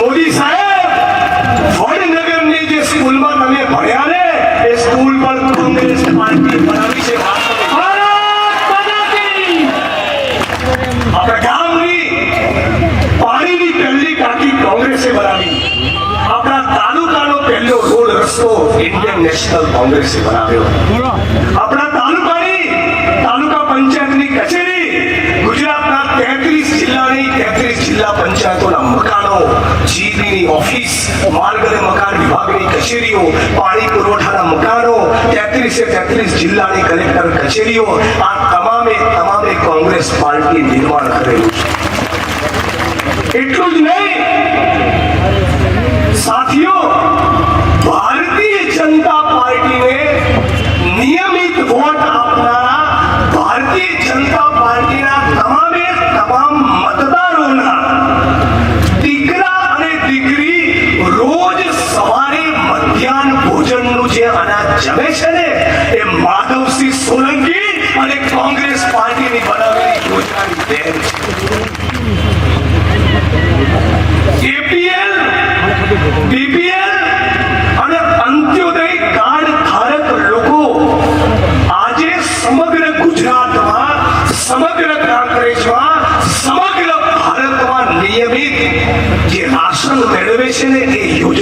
મોદી સાહેબ વડનગરની જે સ્કૂલમાં તમે ભણ્યા ને, એ સ્કૂલ પણ કોંગ્રેસ પાર્ટી બનાવી છે! આપણા ગામની પાણીની પહેલી ટાંકી કોંગ્રેસે બનાવી. આપણા તાલુકાનો પહેલો રોડ રસ્તો ઇન્ડિયન નેશનલ કોંગ્રેસે બનાવ્યો. આપણા મકાનો જીબીની ઓફિસ, માર્ગ અને મકાન વિભાગની કચેરીઓ, પાણી પુરવઠાના મકાનો, તેત્રીસે તેત્રીસ જિલ્લાની કલેક્ટર કચેરીઓ, આ તમામે તમામે કોંગ્રેસ પાર્ટી નિર્માણ કરેલું છે. એટલું જ નહીં. સાથીઓ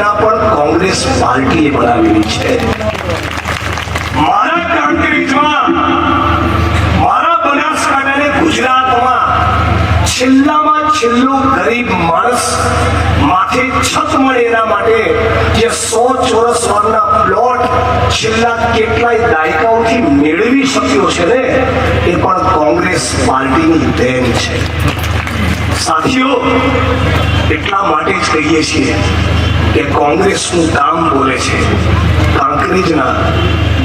યોજના પણ કોંગ્રેસ પાર્ટીએ બનાવેલી છે. મારા કાંકરેજમાં મારા ગુજરાતમાં છેલ્લામાં છેલ્લો ગરીબ માણસ માથે છત મળે એના માટે જે સો ચોરસ વર્ગના પ્લોટ છેલ્લા કેટલાય દાયકાઓથી મેળવી શક્યો છે ને, એ પણ કોંગ્રેસ પાર્ટીની દેન છે. સાથીઓ, એટલા માટે જ કહીએ છીએ કે કોંગ્રેસનું કામ બોલે છે. કાંકરેજના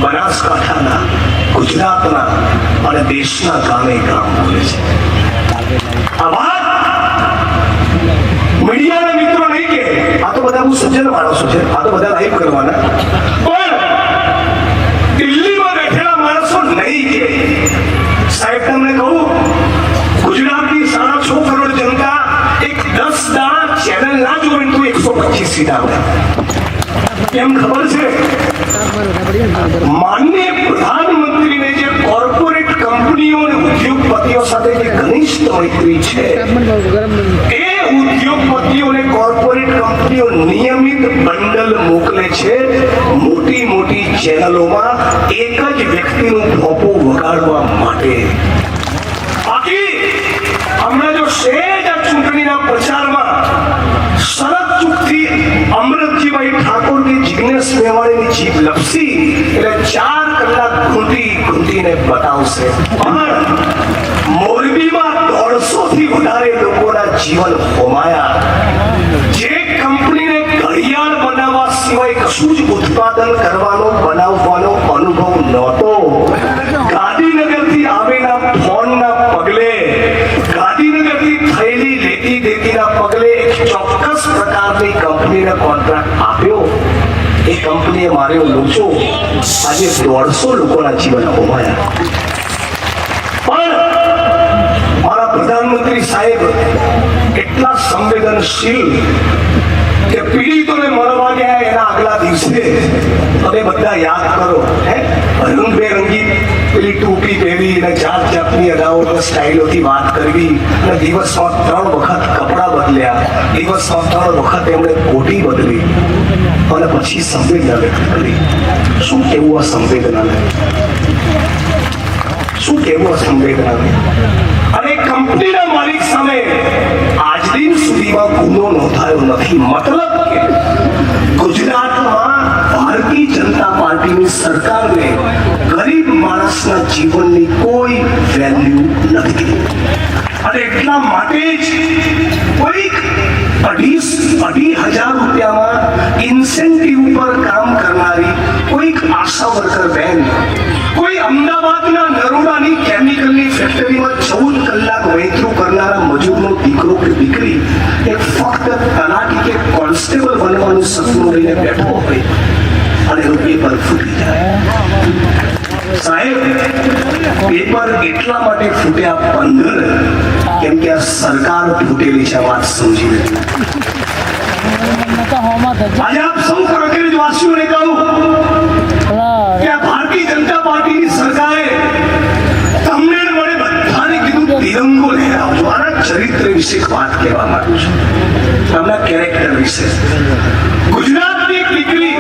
બનાસકાંઠાના, ગુજરાતના અને દેશના ગામે ગામ બોલે છે. આ મીડિયાના મિત્રો નહીં કે આ તો બધા હું સજ્જન માણસો છે. આ તો બધા લાઈવ કરવાના. પણ સીટ કેમ ખબર છે? માન્ય પ્રધાનમંત્રીને જે કોર્પોરેટ કંપનીઓ અને ઉદ્યોગપતિઓ સાથે જે ઘનિષ્ઠ મૈત્રી છે, એ ઉદ્યોગપતિઓ અને કોર્પોરેટ કંપનીઓ નિયમિત બંડલ મોકલે છે. મોટી મોટી ચેનલોમાં એક જ વ્યક્તિનું ભોપો વગાડવા માટે. બાકી, હમણાં જો સેજ આ ચૂંટણીના પ્રચારમાં શરદ ચૂકથી અમરતજીભાઈ ઠાકોર કે જિગ્નેશ મેવાણીની જીભ લપસી એટલે ચાર કલાક ઘૂંટી ઘૂંટીને બતાવશે પણ મોરબીમાં દોઢસો થી વધારે લોકોના જીવન હોમાયા જે કંપનીને ઘડિયાળ બનાવવા સિવાય કશું જ ઉત્પાદન કરવાનો બનાવવાનો અનુભવ નહોતો પ્રકારની કંપનીને કોન્ટ્રાક્ટ આપ્યો. એ કંપનીએ મારે લોચો આજે દોઢસો લોકોના જીવન હોમાયા પણ મારા પ્રધાનમંત્રી સાહેબ એટલા સંવેદનશીલ કે પીડિતોને મળવા ગયા એના દિવસે તમે બધા યાદ કરો, હે? પેલી ટોપી પહેરી અને જાત જાતની અદાઓ સ્ટાઇલોથી વાત કરવી અને દિવસમાં ત્રણ વખત કપડાં બદલ્યા. દિવસમાં ત્રણ વખત એમણે કોટી બદલી અને પછી સંવેદના વ્યક્ત કરી. શું કેવું આ સંવેદનાને? શું કેવું આ સંવેદનાને? અને કંપનીના માલિક સામે આજ દિન સુધીમાં ગુનો નોંધાયો નથી. મતલબ કે ગુજરાતમાં ભારતીય જનતા પાર્ટીની સરકારને ગરીબ માણસના જીવનની કોઈ વેલ્યુ નથી. અને એટલા માટે જ કોઈક અઢી અઢી હજાર રૂપિયામાં ઇન્સેન્ટિવ પર કામ કરનારી કોઈક આશા વર્કર બેન, કોઈ અમદાવાદના નરોડાની કેમિકલની ફેક્ટરીમાં ચૌદ કલાક વૈતરું કરનારા મજૂરનો દીકરો કે દીકરી એક ફક્ત તલાટી કે કોન્સ્ટેબલ બનવાનું સપનું લઈને બેઠો હોય અને એનું પેપર ફૂટી જાય. સાહેબ પેપર એટલા માટે ફૂટ્યા પંદર કેમ કે આ સરકાર ફૂટેલી છે વાત સમજી નથી. આજે આપ સૌ કાંકરેજ વાસીઓને કહું ચરિત્ર વિશે વાત કહેવા માંગુ છું. આમના કેરેક્ટર વિશે. ગુજરાતની એક દીકરી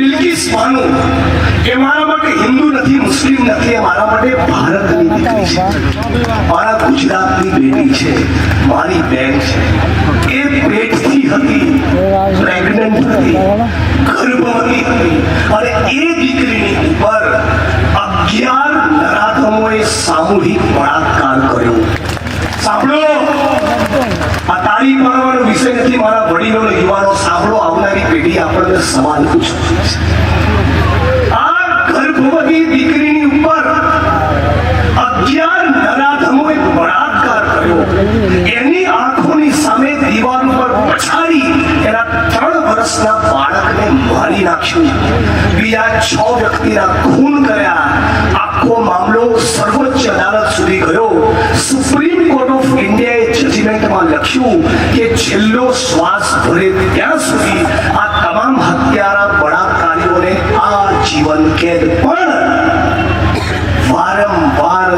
બિલ્કિસ એ મારા માટે હિન્દુ નથી મુસ્લિમ નથી એ મારા માટે ભારતની દીકરી છે. મારા ગુજરાતની બેટી છે. મારી બેન છે. એ પેટથી હતી પ્રેગ્નન્ટ હતી ગર્ભવતી હતી. અને એ દીકરીની ઉપર અગિયાર નરાધમોએ સામૂહિક બળાત્કાર કર્યો. દીવાલ ઉપર પછાડી એના ત્રણ વર્ષના બાળકને મારી નાખ્યું બીજા છ વ્યક્તિના ખૂન કર્યા. આખો મામલો સર્વોચ્ચ અદાલત સુધી ગયો. સુપ્રીમ ઇન્ડિયાએ લખ્યું કે છેલ્લો શ્વાસ ભરે ત્યાં સુધી આ તમામ હત્યારા બળાત્કારીઓને આ જીવન કેદ. પણ વારંવાર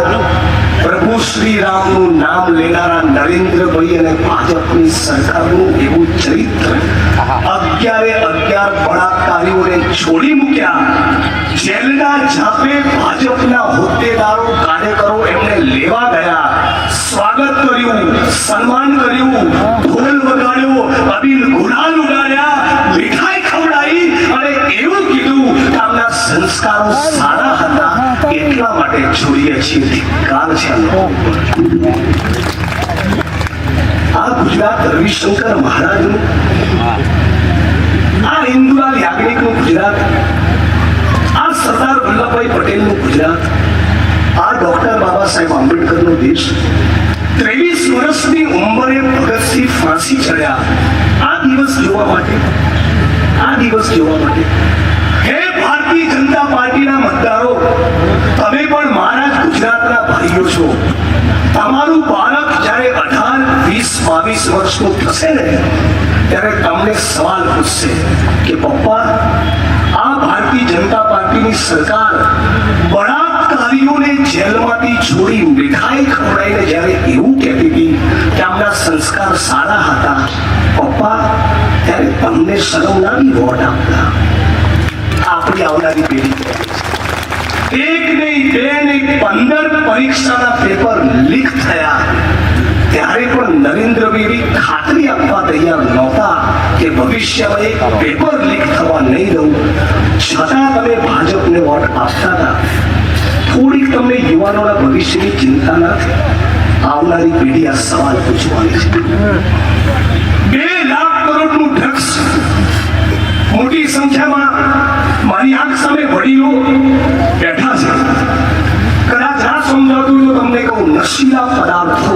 પ્રભુ શ્રી રામનું નામ લેનારા નરેન્દ્રભાઈ અને ભાજપની સરકારનું એવું ચરિત્ર અગિયારે અગિયાર બળાત્કારીઓને છોડી મૂક્યા. જેલના છાપે ભાજપના હોદ્દેદારો કાર્યકરો એમને લેવા ગયા. સ્વાગત કર્યું, સન્માન કર્યું, ઢોલ વગાડ્યો, અબીલ ગુલાલ ઉડાડ્યા મીઠાઈ ખવડાવી અને એવું કીધું કે આમના સંસ્કારો સારા હતા, એટલા માટે જોઈએ છીએ. ધિક્કાર છે આ ગુજરાત રવિશંકર મહારાજનું આ ઇન્દુલાલ યાજ્ઞિકનું ગુજરાત આ સરદાર વલ્લભભાઈ પટેલનું ગુજરાત આ ડોક્ટર બાબા સાહેબ આંબેડકરનો ત્રેવીસ વર્ષની ઉંમરે ભગતસિંહ ફાંસી ચડ્યા. આ દિવસ જોવા માટે. આ દિવસ જોવા માટે. હે ભારતીય જનતા પાર્ટીના મતદારો, તમે પણ મારા ગુજરાતના ભાઈઓ છો. તમારું બાળક જ્યારે અઢાર, વીસ, બાવીસ વર્ષનું થશે ને, ત્યારે તમને સવાલ પૂછશે કે પપ્પા, આ ભારતીય જનતા પાર્ટીની સરકાર બળાત્કારીઓને જેલમાંથી છોડી મીઠાઈ ખવડાવીને જ્યારે એવું કહેતી હતી કે આમના સંસ્કાર સારા હતા, પપ્પા, ત્યારે તમને શરમ વોટ આપતા. આપણી આવનારી પેઢી એક નહીં, બે નહીં, પંદર પરીક્ષાના પેપર લીક થયા. ત્યારે પણ નરેન્દ્રભાઈ ખાતરી આપવા તૈયાર નહોતા કે ભવિષ્યમાં એક પેપર લીક થવા નહીં દઉં. છતાં તમે ભાજપને વોટ આપતા હતા. તમને યુવાનોના ભવિષ્યની ચિંતા ના આવનારી પેઢી આ સવાલ પૂછવાની છે. બે લાખ કરોડનું ડ્રગ્સ મોટી સંખ્યામાં મારી આંખ સામે વડીલો બેઠા છે. કદાચ ના સમજાતું તો તમને કહું, નશીલા પદાર્થો.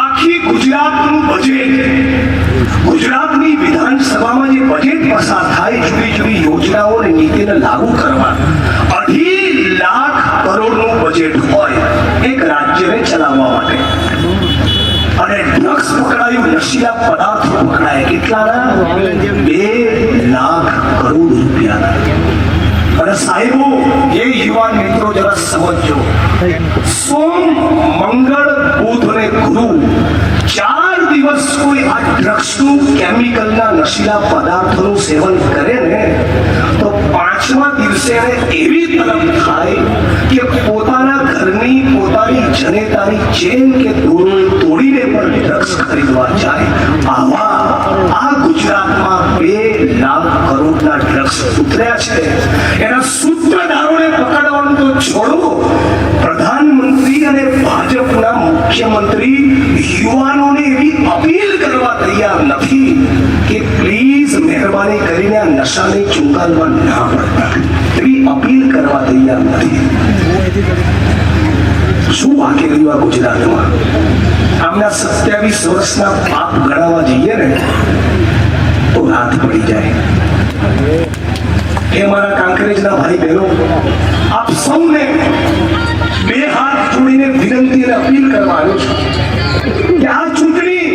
આખી ગુજરાતનું બજેટ ગુજરાતની વિધાનસભામાં જે બજેટ પસાર થાય જુદી જુદી યોજનાઓ અને નીતિને લાગુ કરવા. કરોડનું બજેટ હોય એક રાજ્યને ચલાવવા માટે. અને ડ્રગ્સ પકડાયું, નશીલા પદાર્થો પકડાયા. કેટલાના? બે લાખ કરોડ રૂપિયાના. અને સાહેબો, એ યુવાન મિત્રો જરા સમજો સોમ, મંગળ, બુધ અને ગુરુ ચાર દિવસ કોઈ આ ડ્રગ્સનું કેમિકલના નશીલા પદાર્થોનું સેવન કરે ને, તો પાંચમા દિવસે એવી તલબ થાય કે પોતાના ઘરની પોતાની જનેતાની ચેન કે દોરો તોડીને પણ ડ્રગ્સ ખરીદવા જાય, આવા આ ગુજરાતમાં બે લાખ કરોડના ડ્રગ્સ ઉતર્યા છે. એના સૂત્રધારોને પકડવાનું તો છોડો. પ્રધાનમંત્રી અને ભાજપના મુખ્યમંત્રી યુવાનોને એવી અપીલ કરવા તૈયાર નથી કે પ્લીઝ મહેરબાની કરીને આ નશાની ચુંગાલમાં ના પડતા કરવા તૈયાર નથી શું વાંકી દીવા ગુજરાતમાં? આમના સત્યાવીસ વર્ષના પાપ ગણાવવા જઈએ ને, તો રાત પડી જાય. એ મારા કાંકરેજના ભાઈ બહેનો, આપ સૌને બે હાથ જોડીને વિનંતી અને અપીલ કરવા આવ્યો છું કે આ ચૂંટણી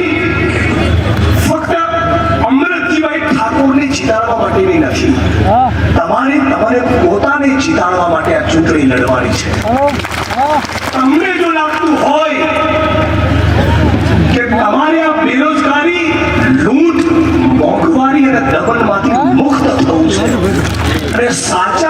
જીતાડવા માટે નહીં નથી તમારે તમારે પોતાને જીતાડવા માટે આ ચૂંટણી લડવાની છે. તમને જો લાગતું હોય કે તમારે આ બેરોજગારી લૂંટ મોંઘવારી અને દમનમાંથી મુક્ત થવું છે. અને સાચા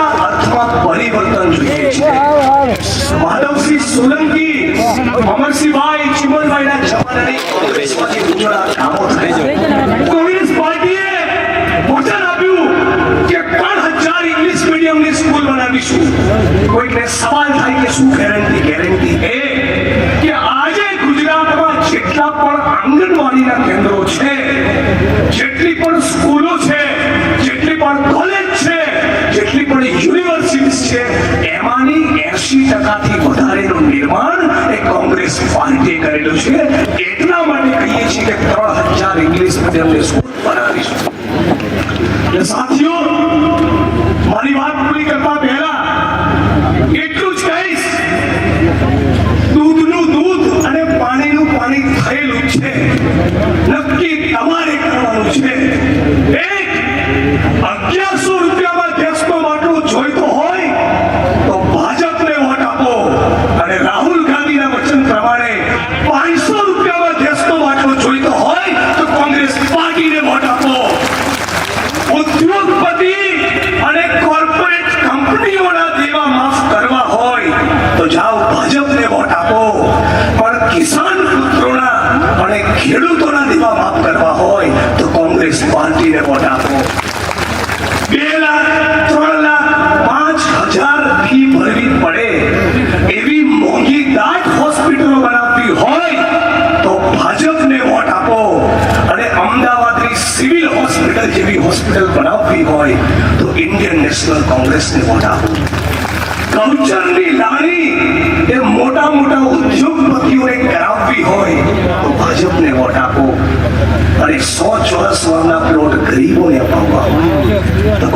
છે. એમાંની એસી ટકાથી વધારેનું નિર્માણ એ કોંગ્રેસ પાર્ટીએ કરેલું છે. એટલા માટે કહીએ છીએ કે ત્રણ હજાર ઇંગ્લિશ મીડિયમની સ્કૂલ બનાવીશું. સાથીઓ મારી વાત પૂરી કરતા પહેલા એટલું જ કહીશ દૂધનું દૂધ અને પાણીનું પાણી થયેલું છે નક્કી તમારે કરવાનું છે એક અગિયારસો રૂપિયામાં ગેસનો બાટલો જોઈતો હોય તો ભાજપને વોટ આપો અને રાહુલ ગાંધીના વચન પ્રમાણે પાંચસો રૂપિયામાં ગેસનો બાટલો જોઈતો હોય તો કોંગ્રેસ પાર્ટીને વોટ આપો ઉદ્યોગપતિ અને કોર્પોરેટ કંપનીઓના દેવા માફ કરવા હોય તો જાઓ ભાજપને વોટ આપો પણ કિસાન પુત્રોના અને ખેડૂતોના દેવા માફ કરવા હોય તો કોંગ્રેસ પાર્ટીને વોટ આપો. બે લાખ, ત્રણ લાખ, પાંચ હજાર ફી ભરવી પડે. એવી મોંઘી દાટ હોસ્પિટલો બનાવવી હોય તો ભાજપને વોટ આપો. અને અમદાવાદની સિવિલ હોસ્પિટલ જેવી હોસ્પિટલ બનાવવી હોય તો ઇન્ડિયન નેશનલ કોંગ્રેસને વોટ આપો. ગૌચરની લાણી એ મોટા મોટા ઉદ્યોગપતિઓને કરાવવી હોય તો ભાજપને વોટ આપો અને સો ચોરસ વારના પ્લોટ ગરીબોને અપાવવા હોય તો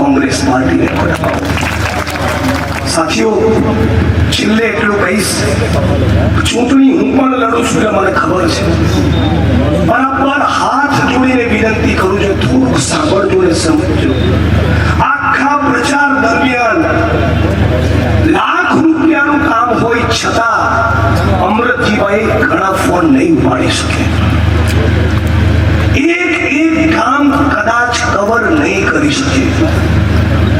પાર્ટીને સાથીઓ લાખ રૂપિયાનું કામ હોય છતાં અમૃતજીભાઈ ઘણા ફોન નહીં ઉપાડી શકે. એક એક કામ કદાચ કવર નહીં કરી શકે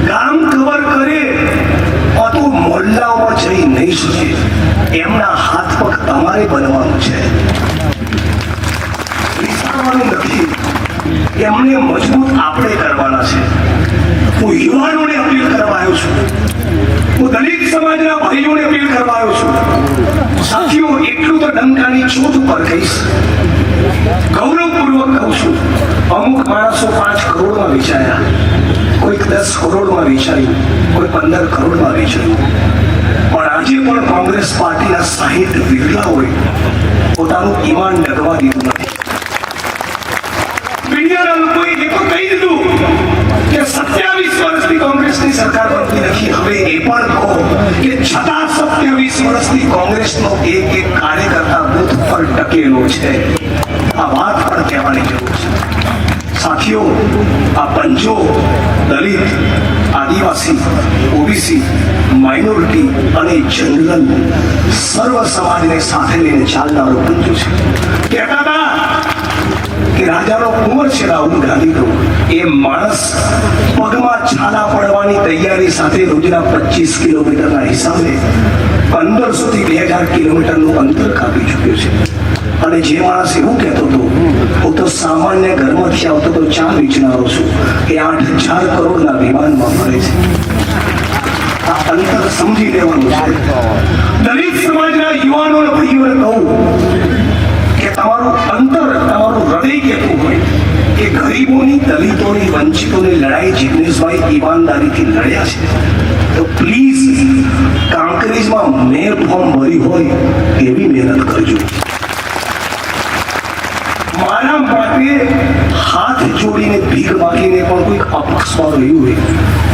કામ કવર કરે તો મોહલ્લાઓમાં જઈ નહીં શકીએ એમના હાથ પગ તમારે બનવાનું છે. વિચારવાનું નથી. એમને મજબૂત આપણે કરવાના છે. હું યુવાનોને અપીલ કરવા આવ્યો છું. હું દલિત સમાજના ભાઈઓને અપીલ કરવા આવ્યો છું. સાથીઓ, એટલું તો ડંકાની ચોટ ઉપર કહીશ. ગૌરવપૂર્વક કહું છું. અમુક માણસો પાંચ કરોડમાં વેચાયા. કોઈક દસ કરોડમાં વેચાયું. કોઈ પંદર કરોડમાં વિચાર્યું પણ આજે પણ કોંગ્રેસ પાર્ટીના સાહીઠ બિરલાઓએ પોતાનું ઈમાન ડગવા દીધું નથી. એ પણ કહો કે છતાં સત્યાવીસ વર્ષથી કોંગ્રેસનો એક એક કાર્યકર્તા બુથ પર ટકેલો છે. આ વાત પણ કહેવાની જરૂર છે. સાથીઓ, આ પંચો દલિત આદિવાસી, ઓબીસી, માઇનોરિટી અને જનરલ સર્વ સમાજને સાથે લઈને ચાલનારો પંચો છે. કહેતા હતા કે રાજાનો કુંવર છે રાહુલ ગાંધીનો, એ માણસ પગમાં છાલા પડવાની તૈયારી સાથે રોજના પચીસ કિલોમીટરના હિસાબે પંદરસો થી બે હજાર કિલોમીટરનું અંતર કાપી ચૂક્યો છે. અને જે માણસ એવું કહેતો હતો, હું તો સામાન્ય ઘરમાંથી આવતો તો ચા વેચનારો છું એ આઠ હજાર કરોડના વિમાનમાં ફરે છે. આ અંતર સમજી લેવાનું છે. દલિત સમાજના યુવાનો અને ભાઈઓને કહું કે તમારું અંતર તમારું હૃદય કહેતું હોય? કે ગરીબોની, દલિતોની, વંચિતોની લડાઈ જિગ્નેશભાઈ ઈમાનદારીથી લડ્યા છે. તો પ્લીઝ કાંકરેજમાં મેયર ફોર્મ ભર્યું હોય એવી મહેનત કરજો. મારા માટે હાથ જોડીને ભીખ માગીને પણ કોઈક અપક્ષમાં રહ્યું હોય,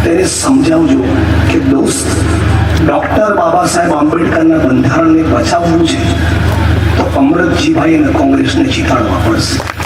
તેને સમજાવજો કે દોસ્ત, ડોક્ટર બાબા સાહેબ આંબેડકરના બંધારણને બચાવવું છે, તો અમૃતજીભાઈ અને કોંગ્રેસને જીતાડવા પડશે.